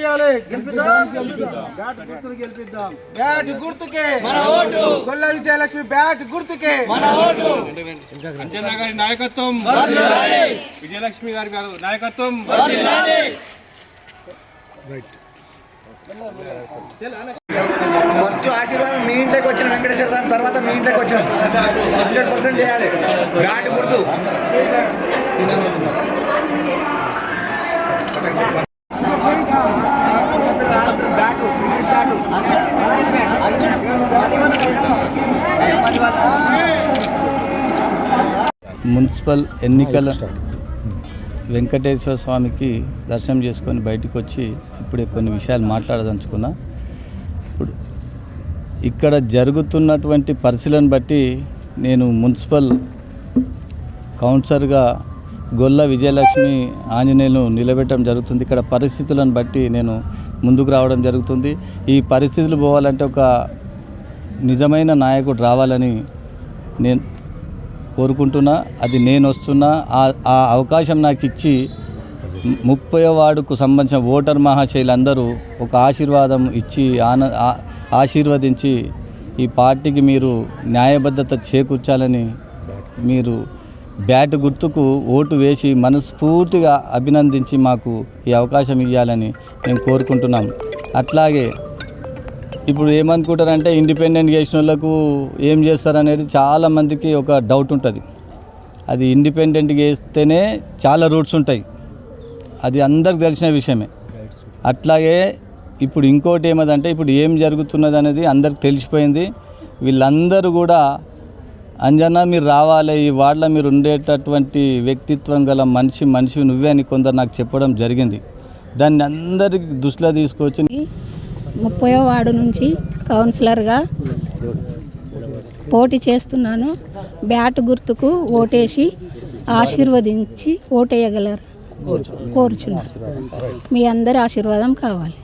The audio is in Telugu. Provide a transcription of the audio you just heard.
గెలిపిద్దాం? బ్యాట్ గుర్తును గెలిపిద్దాం. బ్యాట్ గుర్తుకే. మన ఓటు. గొల్ల విజయలక్ష్మి బ్యాట్ గుర్తుకే. మన ఓటు. అంజన్న గారి నాయకత్వం విజయలక్ష్మి గారి నాయకత్వం. ఫస్ట్ ఆశీర్వాదం మీ ఇంట్లోకి వచ్చిన వెంకటేశ్వర స్వామి తర్వాత మీ ఇంట్లోకి వచ్చిన హండ్రెడ్ పర్సెంట్ చేయాలి. ఘాటు గుర్తు. మున్సిపల్ ఎన్నికల వెంకటేశ్వర స్వామికి దర్శనం చేసుకొని బయటకు వచ్చి ఇప్పుడే కొన్ని విషయాలు మాట్లాడదలుచుకున్నా. ఇప్పుడు ఇక్కడ జరుగుతున్నటువంటి పరిశీలన బట్టి నేను మున్సిపల్ కౌన్సిలర్గా గొల్ల విజయలక్ష్మి ఆంజనేయులు నిలబెట్టడం జరుగుతుంది. ఇక్కడ పరిస్థితులను బట్టి నేను ముందుకు రావడం జరుగుతుంది. ఈ పరిస్థితులు పోవాలంటే ఒక నిజమైన నాయకుడు రావాలని నేను కోరుకుంటున్నా. అది నేను వస్తున్నా. ఆ అవకాశం నాకు ఇచ్చి ముప్పై వార్డుకు సంబంధించిన ఓటర్ మహాశైలందరూ ఒక ఆశీర్వాదం ఇచ్చి ఆన ఆశీర్వదించి ఈ పార్టీకి మీరు న్యాయబద్ధత చేకూర్చాలని మీరు బ్యాట్ గుర్తుకు ఓటు వేసి మనస్ఫూర్తిగా అభినందించి మాకు ఈ అవకాశం ఇవ్వాలని మేము కోరుకుంటున్నాం అట్లాగే ఇప్పుడు ఏమనుకుంటారంటే ఇండిపెండెంట్ చేసిన వాళ్ళకు ఏం చేస్తారనేది చాలామందికి ఒక డౌట్ ఉంటుంది. అది ఇండిపెండెంట్గా వేస్తేనే చాలా రూట్స్ ఉంటాయి. అది అందరికి తెలిసిన విషయమే. అట్లాగే ఇప్పుడు ఇంకోటి ఏమదంటే ఇప్పుడు ఏం జరుగుతున్నది అనేది అందరికి తెలిసిపోయింది. వీళ్ళందరూ కూడా అంజనా మీరు రావాలి. ఈ వార్డులో మీరు ఉండేటటువంటి వ్యక్తిత్వం గల మనిషి మనిషి నువ్వే అని కొందరు నాకు చెప్పడం జరిగింది. దాన్ని అందరికి దృష్టిలో తీసుకొచ్చి ముప్పై వార్డు నుంచి కౌన్సిలర్గా పోటీ చేస్తున్నాను. బ్యాట్ గుర్తుకు ఓటేసి ఆశీర్వదించి ఓటేయగలరు. కోరుచున్నాను. మీ అందరి ఆశీర్వాదం కావాలి.